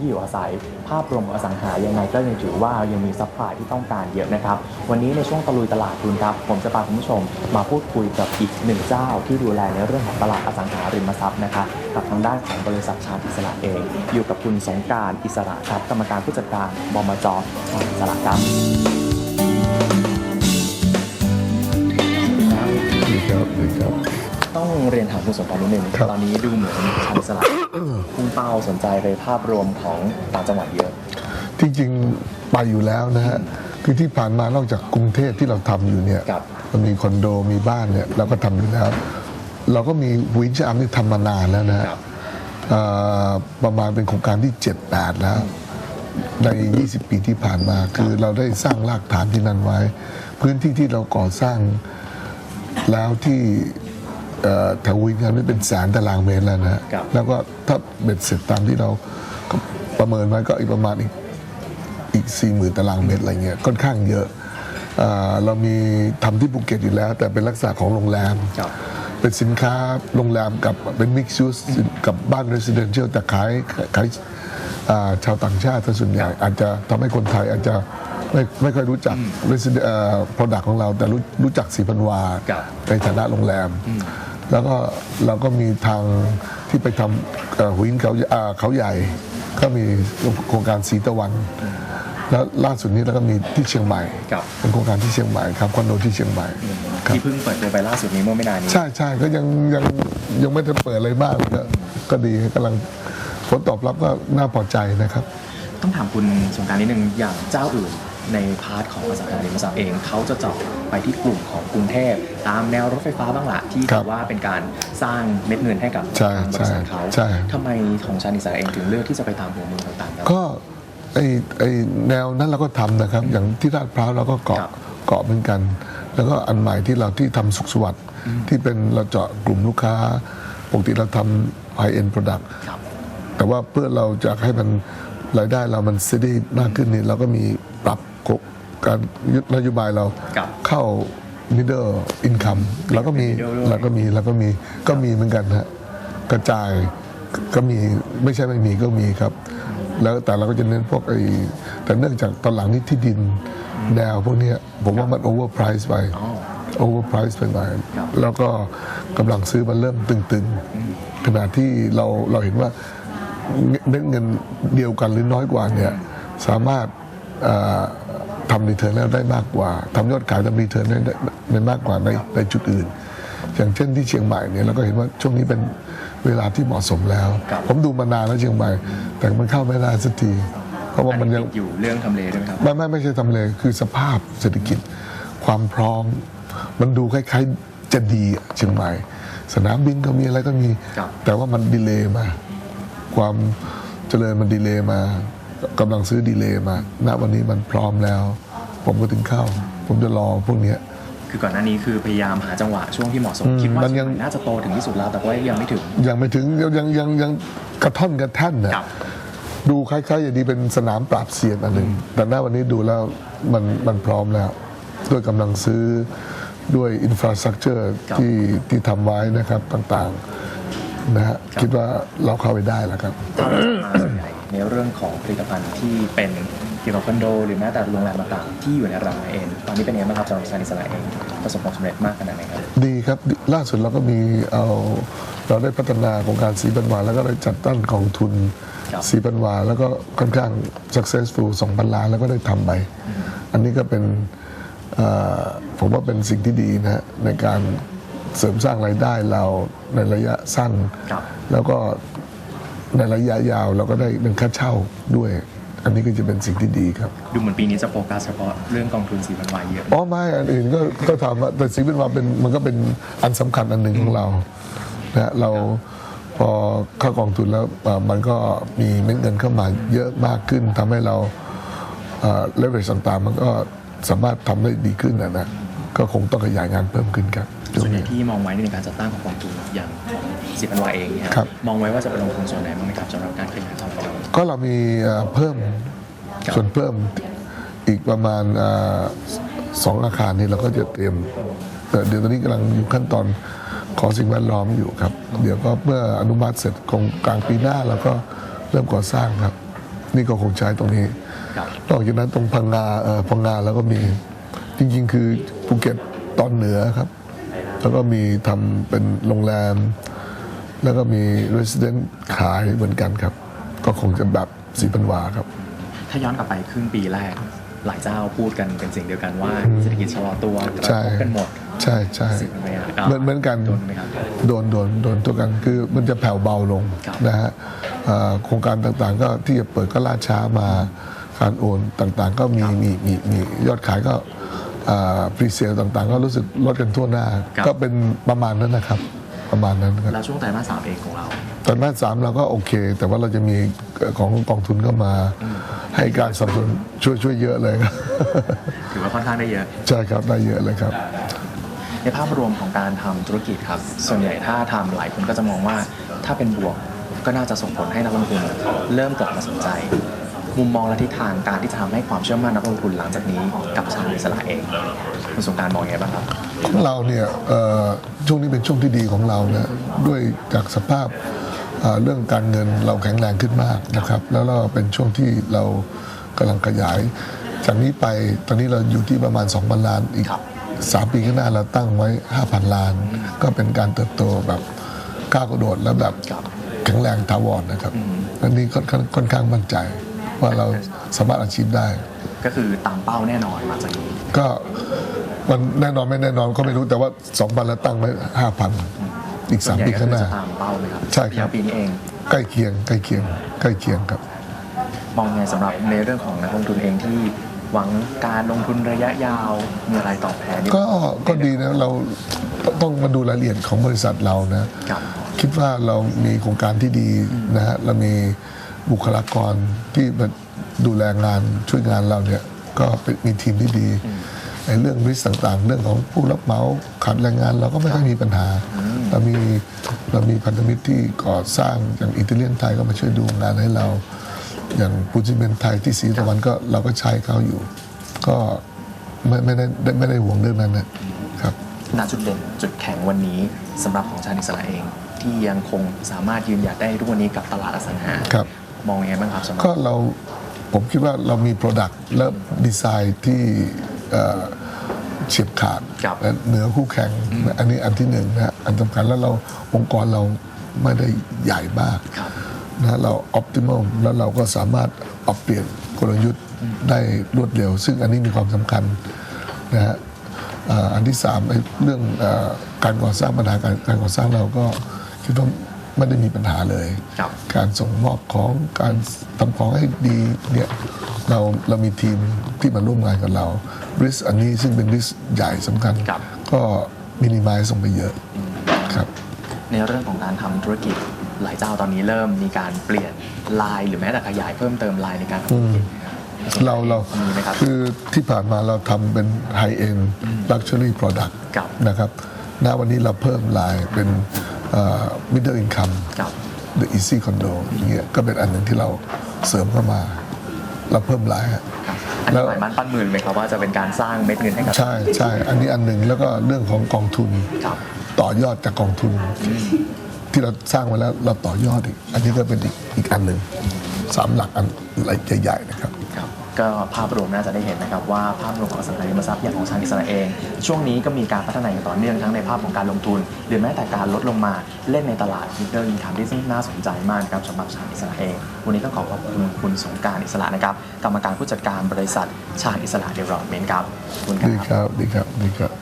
องของที่อยู่อาศัย ภาพรวมอสังหายังไงก็ยังถือว่ายังมีซัพพลายที่ต้องการเยอะนะครับ วันนี้ในช่วงตะลุยตลาดทุนครับ ผมจะพาคุณผู้ชมมาพูดคุยกับอีกหนึ่งเจ้าที่ดูแลในเรื่องของตลาดอสังหาริมทรัพย์นะครับกับทางด้านของบริษัทชาญอิสระเอง อยู่กับคุณสงการอิสระครับกรรมการผู้จัดการบมจชาญอิสระครับดีครับครับ ต้องเรียนถามคุณสงกรารนิดนึงครับ ตอนนี้ดูเหมือนชาญอิสระพุ่งเป้าสนใจไปภาพรวมของต่างจังหวัดเยอะจริงๆไปอยู่แล้วนะฮะคือที่ผ่านมานอกจากกรุงเทพที่เราทำอยู่เนี่ยครับ มันมีคอนโดมีบ้านเนี่ยเราก็ทำอยู่แล้ว เราก็มีวินชามที่ทำมานานแล้วนะฮะครับเอ่อประมาณเป็นโครงการที่ 7 8 แล้ว ใน 20 ปีที่ผ่านมาคือเราได้สร้างรากฐานที่นั่นไว้ พื้นที่ที่เราก่อสร้างแล้วที่เอ่อ แถววินครับนี่เป็นแสนตารางเมตรแล้วนะฮะครับ แล้วก็ถ้าเบ็ดเสร็จตามที่เราประเมินไว้ก็อีกประมาณอีกอีก4 0,000ตารางเมตรอะไรเงี้ยค่อนข้างเยอะเอ่อเรามีทำที่ภูเก็ตอยู่แล้ว แต่เป็นลักษณะของโรงแรม ครับ เป็นสินค้าโรงแรมกับเป็นมิกซ์ยูสกับบ้าน residential แต่ขายขายอ่าชาวต่างชาติซะส่วนใหญ่อาจจะทำให้คนไทยอาจจะไม่ไม่ค่อยรู้จัก resident เอ่อ product ของเราแต่รู้รู้จักสีพันวา ครับ ในฐานะโรงแรม แล้วก็เราก็มีทางที่ไปทำเอ่อหัวหินเขาอ่าเขาใหญ่ ก็มีโครงการสีตะวัน แล้วล่าสุดนี้เราก็มีที่เชียงใหม่ ครับ เป็นโครงการที่เชียงใหม่ครับคอนโดที่เชียงใหม่ ครับ ที่เพิ่งเปิดตัวไปล่าสุดนี้เมื่อไม่นานนี้ ใช่ใช่ก็ยังยังยังไม่ได้เปิดอะไรมากก็ก็ดีกำลังผลตอบรับก็น่าพอใจนะครับ ต้องถามคุณสงกรารนิดนึงอย่างเจ้าอื่น ในพาร์ทของอสังหาริมทรัพย์เองเขาจะเจาะไปที่กลุ่มของกรุงเทพตามแนวรถไฟฟ้าบ้างละที่ครัถืบอว่าเป็นการสร้างเม็ดเงินให้กับใช่ทางบริษัทเขาใช่ใช่ทำไมของชานิสาเองถึงเลือกที่จะไปตามหัวเมืองต่างๆครับก็ไอไอแนวนั้นเราก็ทำนะครับ อย่างที่ลาดพร้าวเราก็เกาะครับเกาะเหมือนกัน แล้วก็อันใหม่ที่เราที่ทำสุขสวัสดิ์ที่เป็นเราเจาะกลุ่มลูกค้าปกติเราทำ high end product ครับแต่ว่าเพื่อเราจะให้มันรายได้เรามันซีดีมากขึ้นนี่เราก็มีปรับโครง การนโยบายเราครับเข้า middle income เราก็มี middle ด้วยเราก็มีเราก็มีก็มีเหมือนกันฮะกระจายก็มีไม่ใช่ไม่มีก็มีครับ แล้วแต่เราก็จะเน้นพวกไอ้แต่เนื่องจากตอนหลังนี้ที่ดินแนวพวกเนี้ยผมว่ามัน overprice ไป อ๋อ overprice ไปหน่อยครับ แล้วก็กำลังซื้อมันเริ่มตึงๆขณะที่เราเราเห็นว่าเม็ดเงินเดียวกันหรือน้อยกว่าเนี่ยสามารถเอ่อ ทำรีเทิร์นแล้วได้มากกว่าทำยอดขายทำรีเทิร์นได้ได้ได้มากกว่าในในจุดอื่น อย่างเช่นที่เชียงใหม่เนี่ยเราก็เห็นว่าช่วงนี้เป็นเวลาที่เหมาะสมแล้วครับผมดูมานานแล้วเชียงใหม่ แต่มันเข้าไม่ได้สักทีเพราะว่ามันยังติดอยู่เรื่องทำเลด้วยไหมครับไม่ไม่ไม่ใช่ทำเลคือสภาพเศรษฐกิจ ความพร้อม มันดูคล้ายๆจะดีอะเชียงใหม่ สนามบินก็มีอะไรก็มีครับแต่ว่ามันดีเลย์มา ความเจริญมันดีเลย์มา กำลังซื้อดีเลย์มา ณ วันนี้มันพร้อมแล้ว ผมก็ถึงเข้า ผมจะรอพวกเนี้ยคือก่อนหน้านี้คือพยายามหาจังหวะช่วงที่เหมาะสมอืมคิดว่ามันยังเชียงใหม่น่าจะโตถึงที่สุดแล้ว แต่ว่ายังไม่ถึง ยังไม่ถึงยังยังยังยังกระท่อนกระแท่นนะครับ ดูคล้ายๆอย่างนี้เป็นสนามปราบเซียนอันหนึ่งแต่หน้าวันนี้ดูแล้วมันมันพร้อมแล้ว ด้วยกำลังซื้อด้วยอินฟราสตรักเจอร์ครับ ที่ที่ทำไว้นะครับต่างๆนะฮะคิดว่าเราเข้าไปได้แล้วครับถ้าเราจะมาส่วนใหญ่ ในเรื่องของผลิตภัณฑ์ที่เป็นเกี่ยวกับคอนโด หรือแม้แต่โรงแรมต่างๆที่อยู่ในร้านเอง ตอนนี้เป็นยังไงบ้างครับสำหรับชานิสระเองประสบความสำเร็จมากขนาดไหนครับดีครับล่าสุดเราก็มีเอาเราได้พัฒนาโครงการสีปันวาแล้วก็ได้จัดตั้งกองทุนครับสีปันวาแล้วก็ค่อนข้าง successful 2,000ล้านแล้วก็ได้ทำไป อันนี้ก็เป็นเอ่อผมว่าเป็นสิ่งที่ดีนะฮะในการเสริมสร้างรายได้เราในระยะสั้นครับแล้วก็ ในระยะยาวเราก็ได้เป็นค่าเช่าด้วย อันนี้ก็จะเป็นสิ่งที่ดีครับดูเหมือนปีนี้จะโฟกัสเฉพาะเรื่องกองทุนสีพันวายเยอะ อ๋อไม่อันอื่นก็ก็ทำอะแต่สีเป็นว่าเป็นมันก็เป็นอันสำคัญอันหนึ่งของเรานะฮะเราพอเข้ากองทุนแล้วเอ่อมันก็มีเม็ดเงินเข้ามาเยอะมากขึ้นทำให้เราเลเวลต่างๆ มันก็สามารถทำได้ดีขึ้นนะนะ ก็คงต้องขยายงานเพิ่มขึ้นครับส่วนใหญ่ที่มองไว้ในการจัดตั้งของกองทุนอย่างของสีพันวายเองเนี่ยครับมองไว้ว่าจะไปลงทุนส่วนไหนบ้างไหมครับสำหรับการขยายของเราก็เรามีเอ่อเพิ่มครับส่วนเพิ่มอีกประมาณเอ่อสองอาคารนี้เราก็จะเตรียมเอ่อเดี๋ยวตอนนี้กำลังอยู่ขั้นตอนขอสิ่งแวดล้อมอยู่ครับ เดี๋ยวก็เมื่ออนุมัติเสร็จคงกลางปีหน้าเราก็เริ่มก่อสร้างครับ นี่ก็คงใช้ตรงนี้ครับนอกจากนั้นตรงพังงาเออพังงาแล้วก็มีจริงๆ คือ ภูเก็ตตอนเหนือครับ แล้วก็มีทำเป็นโรงแรม แล้วก็มี resident ขายเหมือนกันครับ ก็คงจะแบบสีพันวาครับ ถ้าย้อนกลับไปครึ่งปีแรก หลายเจ้าพูดกันเป็นเสียงเดียวกันว่าเศรษฐกิจชะลอตัวกระใช่ทบกันหมด ใช่ใช่สิบไหมครับเหมือนเหมือนกัน โดนไหมครับ โดนโดนโดนตัวกันคือมันจะแผ่วเบาลงครับนะฮะเอ่อโครงการต่างๆ ก็ที่จะเปิดก็ล่าช้ามาการโอนต่างๆ ก็มีมีมีมียอดขายก็ พรีเซลต่างๆ ก็รู้สึกลดกันทั่วหน้า ครับ ก็เป็นประมาณนั้นนะครับ ประมาณนั้นครับแล้วช่วงไตรมาสสามเองของเรา ตอนมาสสามเราก็โอเค แต่ว่าเราจะมีของกองทุนเข้ามาให้การสนับสนุนช่วยช่วยเยอะเลยครับ ถือว่าค่อนข้างได้เยอะ ใช่ครับได้เยอะเลยครับ ในภาพรวมของการทำธุรกิจครับ ส่วนใหญ่ถ้าทำหลายคนก็จะมองว่าถ้าเป็นบวกก็น่าจะส่งผลให้นักลงทุนเริ่มกลับมาสนใจ มุมมองและทิศทางการที่จะทำให้ความเชื่อมั่นนักลงทุนหลังจากนี้กับชาวอิสระเองคุณสงกรารมองยังไงบ้างครับของเราเนี่ยเอ่อช่วงนี้เป็นช่วงที่ดีของเรานะด้วยจากสภาพเอ่อเรื่องการเงินเราแข็งแรงขึ้นมากนะครับ แล้วเราเป็นช่วงที่เรากำลังขยาย จากนี้ไปตอนนี้เราอยู่ที่ประมาณ 2,000 ล้านอีกครับ3ปีข้างหน้าเราตั้งไว้ 5,000 ล้าน ก็เป็นการเติบโตแบบก้าวกระโดดและแบบครับแข็งแรงถาวรนะครับอันนี้ค่อนข้างค่อนข้างมั่นใจ ว่าเราสามารถอาชีพได้ ก็คือตามเป้าแน่นอนหลังจากนี้ก็มันแน่นอนไม่แน่นอนก็ไม่รู้แต่ว่าสองพันแล้วตั้งไว้ห้าพันอีกส่วสานมใหญ่ปีก็ข้างคือหน้าจะตามเป้าไหมครับใช่ครับอย่างปีนี้เองใกล้เคียงใกล้เคียงใกล้เคียงครับ มองยังไงสำหรับในเรื่องของนักลงทุนเองที่หวังการลงทุนระยะยาวมีอะไรตอบแทนอยู่ก็ก็ดีนะเราต้องมาดูรายละเอียดของบริษัทเรานะครับคิดว่าเรามีโครงการที่ดีนะฮะเรามี บุคลากรที่มาดูแลงานช่วยงานเราเนี่ยก็เป็นมีทีมที่ดีในเรื่องริสต่างๆ เรื่องของผู้รับเหมาขาดแรงงานเราก็ไม่ค่อยมีปัญหา เรามีเรามีพันธมิตรที่ก่อสร้างอย่างอิตาเลียนไทยก็มาช่วยดูงานให้เรา อย่างปูนซีเมนต์ไทยที่สีตะวันก็เราก็ใช้เขาอยู่ ก็ไม่ไม่ได้ไม่ได้ห่วงเรื่องนั้นนะครับณจุดเด่นจุดแข็งวันนี้สำหรับของชาติอิสระเอง ที่ยังคงสามารถยืนหยัดได้ทุกวันนี้กับตลาดอสังหาครับ มองยังไงบ้างครับสำหรับก็เราผมคิดว่าเรามี Product และดีไซน์ที่เอ่อเฉียบขาดครับ และเหนือคู่แข่งอันนี้อันที่หนึ่งนะฮะอันสำคัญแล้วเราองค์กรเราไม่ได้ใหญ่มากครับนะเราออ t ติม m แล้วเราก็สามารถปรับเปลี่ยนกลยุทธ์ได้รวดเร็ว ซึ่งอันนี้มีความสำคัญนะฮะอ่าอันที่สามไอ้เรื่องเออการก่อสร้างปัญหาการการก่อสร้างเราก็คิดว่า ไม่ได้มีปัญหาเลย ครับการส่งมอบของการทำของให้ดีเนี่ยเราเรามีทีมที่มาร่วมงานกับเราริสอันนี้ซึ่งเป็นริสใหญ่สำคัญ ครับ ก็มินิมายส่งไปเยอะครับ ในเรื่องของการทำธุรกิจหลายเจ้าตอนนี้เริ่มมีการเปลี่ยนลายหรือแม้แต่ขยายเพิ่มเติมลายในการทำธุรกิจเราเรามีไหมครับ คือที่ผ่านมาเราทำเป็น High End Luxury Product ครับ นะครับ ณ วันนี้เราเพิ่มลายเป็น เอ่อ Middle Income ครับ The Easy Condo อย่างเงี้ยก็เป็นอันหนึ่งที่เราเสริมเข้ามา เราเพิ่มลายฮะครับอันแล้นี้วหมายมั่นปั้นมือไหมครับว่าจะเป็นการสร้างเม็ดเงินให้กับใช่ใช่อันนี้อันหนึ่งแล้วก็เรื่องของกองทุนครับต่อยอดจากกองทุน ที่เราสร้างไว้แล้วเราต่อยอดอีก อันนี้ก็เป็นอีกอีกอันหนึ่ง สามหลักอันใหญ่ๆนะครับครับก็ภาพรวมน่าจะได้เห็นนะครับว่าภาพรวมของอสังหาริมทรัพย์อย่างของชาญอิสระเอง ช่วงนี้ก็มีการพัฒนาอย่างต่อเนื่องทั้งในภาพของการลงทุน หรือแม้แต่การลดลงมาเล่นในตลาดมิดเดิลอินคัมที่ซึ่งน่าสนใจมากนะครับสำหรับชาญอิสระเอง วันนี้ต้องขอขอบคุณคุณสงกรารอิสระนะครับกรรมการผู้จัดการบริษัทชาญอิสระเดเวลลอปเมนต์ครับขอบคุณคดีรับครับดีครับดีครับ